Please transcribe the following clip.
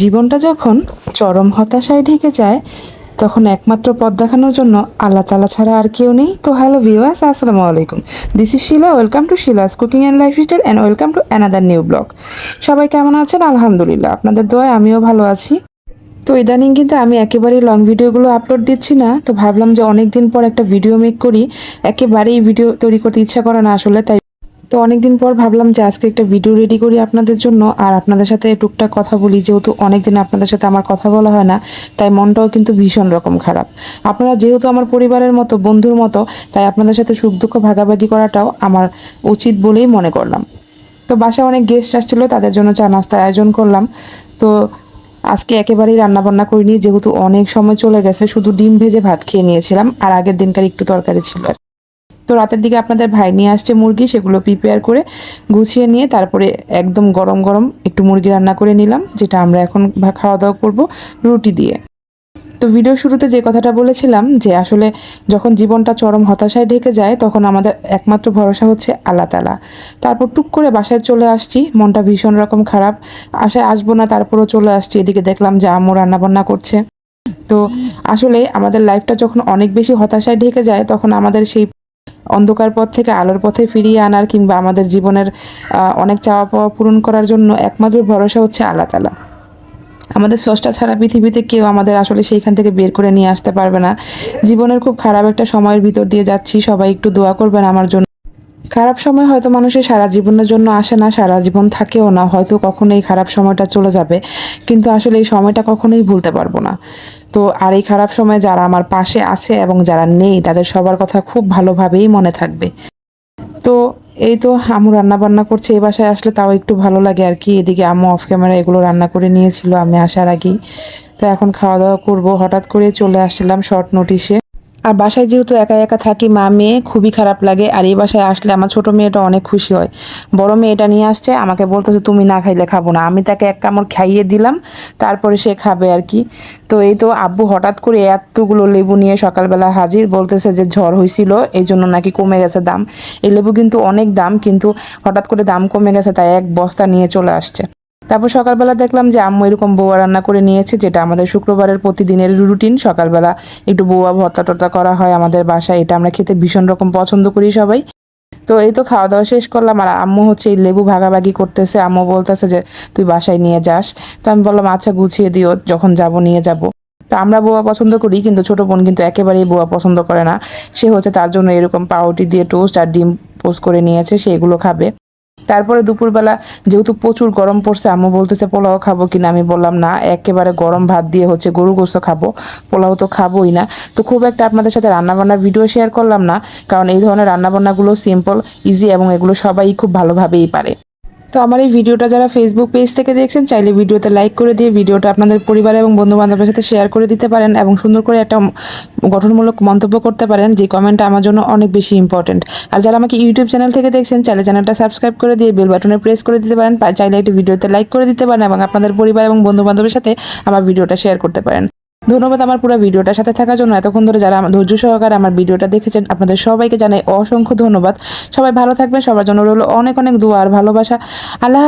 জীবনটা যখন চরম হতাশায় ঢেকে যায়, তখন একমাত্র পথ দেখানোর জন্য আল্লাহ তালা ছাড়া আর কেউ নেই। তো হ্যালো ভিউয়ার্স, আসসালামু আলাইকুম। This is Shila welcome to Shila's cooking and life style and welcome to another new blog সবাই কেমন আছেন? আলহামদুলিল্লাহ, আপনাদের দোয়ায় আমিও ভালো আছি। তো ইদানিং কিন্তু আমি একেবারেই লং ভিডিওগুলো আপলোড দিচ্ছি না। তো ভাবলাম যে অনেক দিন পর একটা ভিডিও মেক করি। একেবারেই ভিডিও তৈরি করতে ইচ্ছা করে না আসলে, তাই তো অনেকদিন পর ভাবলাম যে আজকে একটা ভিডিও রেডি করি আপনাদের জন্য। আর আপনাদের সাথে টুকটাক কথা বলি, যেহেতু অনেকদিন আপনাদের সাথে আমার কথা বলা হয় না, তাই মনটাও কিন্তু ভীষণ রকম খারাপ। আপনারা যেহেতু আমার পরিবারের মতো, বন্ধুর মতো, তাই আপনাদের সাথে সুখ দুঃখ ভাগাভাগি করাটাও আমার উচিত বলেই মনে করলাম। তো বাসায় অনেক গেস্ট আসছিল, তাদের জন্য চা নাস্তার আয়োজন করলাম। তো আজকে একেবারেই রান্না বান্না করিনি, যেহেতু অনেক সময় চলে গেছে, শুধু ডিম ভেজে ভাত খেয়ে নিয়েছিলাম, আর আগের দিনকার একটু তরকারি ছিল। তো রাতের দিকে আপনাদের ভাই নিয়ে আসছে মুরগি, সেগুলো প্রিপেয়ার করে গুছিয়ে নিয়ে তারপরে একদম গরম গরম একটু মুরগি রান্না করে নিলাম, যেটা আমরা এখন খাওয়া দাওয়া করব রুটি দিয়ে। তো ভিডিও শুরুতে যে কথাটা বলেছিলাম যে আসলে যখন জীবনটা চরম হতাশায় ঢেকে যায়, তখন আমাদের একমাত্র ভরসা হচ্ছে আল্লাহ তালা তারপর টুক করে বাসায় চলে আসছি, মনটা ভীষণ রকম খারাপ। আশায় আসব না, তারপরও চলে আসছি, এদিকে দেখলাম যে আম্মু রান্নাবান্না করছে। তো আসলে আমাদের লাইফটা যখন অনেক বেশি হতাশায় ঢেকে যায়, তখন আমাদের সেই অন্ধকার পথ থেকে আলোর পথে ফিরিয়ে আনার কিংবা আমাদের জীবনের অনেক চাওয়া পাওয়া পূরণ করার জন্য একমাত্র ভরসা হচ্ছে আল্লাহ তালা আমাদের স্রষ্টা ছাড়া পৃথিবীতে কেউ আমাদের আসলে সেইখান থেকে বের করে নিয়ে আসতে পারবে না। জীবনের খুব খারাপ একটা সময়ের ভিতর দিয়ে যাচ্ছি, সবাই একটু দোয়া করবেন আমার জন্য। খারাপ সময় হয়তো মানুষের সারা জীবনের জন্য আসে না, সারা জীবন থাকেও না, হয়তো কখনো এই খারাপ সময়টা চলে যাবে। কিন্তু আসলে এই সময়টা কখনোই ভুলতে পারব না। তো আর এই খারাপ সময় যারা আমার পাশে আছে এবং যারা নেই, তাদের সবার কথা খুব ভালোভাবেই মনে থাকবে। তো এই তো আমু রান্না বান্না করছে, এই বাসায় আসলে তাও একটু ভালো লাগে আর কি। এদিকে আমু অফ ক্যামেরা এগুলো রান্না করে নিয়েছিল, আমি আসার আগেই। তো এখন খাওয়া দাওয়া করব। হঠাৎ করে চলে আসছিলাম শর্ট নোটিশে আর বাসায় যেহেতু একা একা থাকি, মা মেয়ে, খুবই খারাপ লাগে। আর এই বাসায় আসলে আমার ছোট মেয়েটা অনেক খুশি হয়। বড় মেয়েটা নিয়ে আসছে, আমাকে বলতেছে, তুমি না খাইলে খাব না। আমি তাকে এক কামড় খাইয়ে দিলাম, তারপরে সে খাবে আর কি। তো এই তো আব্বু হঠাৎ করে এতগুলো লেবু নিয়ে সকালবেলা হাজির, বলতেছে যে ঝড় হয়েছিল এই জন্য নাকি কমে গেছে দাম। এই লেবু কিন্তু অনেক দাম, কিন্তু হঠাৎ করে দাম কমে গেছে, তাই এক বস্তা নিয়ে চলে আসছে। তারপর সকালবেলা দেখলাম যে আম্মু এরকম বউয়া রান্না করে নিয়েছে, যেটা আমাদের শুক্রবারের প্রতিদিনের রুটিন সকালবেলা একটু বউয়া ভর্তা টর্তা করা হয় আমাদের বাসায়, এটা আমরা খেতে ভীষণ রকম পছন্দ করি সবাই। তো এই তো খাওয়া দাওয়া শেষ করলাম, আর আম্মু হচ্ছে এই লেবু ভাগাভাগি করতেছে। আম্মু বলতেছে যে, তুই বাসায় নিয়ে যাস। তো আমি বললাম আচ্ছা গুছিয়ে দিও, যখন যাব নিয়ে যাব। তো আমরা বোয়া পছন্দ করি, কিন্তু ছোট বোন কিন্তু একেবারেই বোয়া পছন্দ করে না। সে হচ্ছে তার জন্য এরকম পাউরুটি দিয়ে টোস্ট আর ডিম পোস্ট করে নিয়েছে সেগুলো খাবে। তারপরে দুপুরবেলা যেহেতু প্রচুর গরম পড়ছে, আম্মু বলতেছে, পোলাও খাব কিনা? আমি বললাম, না, একেবারে গরম ভাত দিয়ে হচ্ছে গরু গোস্ত খাব, পোলাও তো খাবোই না। তো খুব একটা আপনাদের সাথে রান্নাবান্নার ভিডিও শেয়ার করলাম না, কারণ এই ধরনের রান্নাবান্নাগুলো সিম্পল ইজি এবং এগুলো সবাই খুব ভালোভাবেই পারে। তো আমার এই ভিডিওটা যারা ফেসবুক পেজ থেকে দেখছেন, চাইলে ভিডিওতে লাইক করে দিয়ে ভিডিওটা আপনাদের পরিবার এবং বন্ধু বান্ধবের সাথে শেয়ার করে দিতে পারেন এবং সুন্দর করে একটা গঠনমূলক মন্তব্য করতে পারেন, যে কমেন্টটা আমার জন্য অনেক বেশি ইম্পর্টেন্ট আর যারা আমাকে ইউটিউব চ্যানেল থেকে দেখছেন, চাইলে চ্যানেলটা সাবস্ক্রাইব করে দিয়ে বেল বাটনে প্রেস করে দিতে পারেন চাইলে একটি ভিডিওতে লাইক করে দিতে পারেন এবং আপনাদের পরিবার এবং বন্ধু বান্ধবের সাথে আমার ভিডিওটা শেয়ার করতে পারেন। ধন্যবাদ আমার পুরো ভিডিওটার সাথে থাকার জন্য। এতক্ষণ ধরে যারা ধৈর্য সহকারে আমার ভিডিওটা দেখেছেন, আপনাদের সবাইকে জানাই অসংখ্য ধন্যবাদ। সবাই ভালো থাকবেন, সবার জন্য রইল অনেক অনেক দোয়া আর ভালোবাসা। আল্লাহ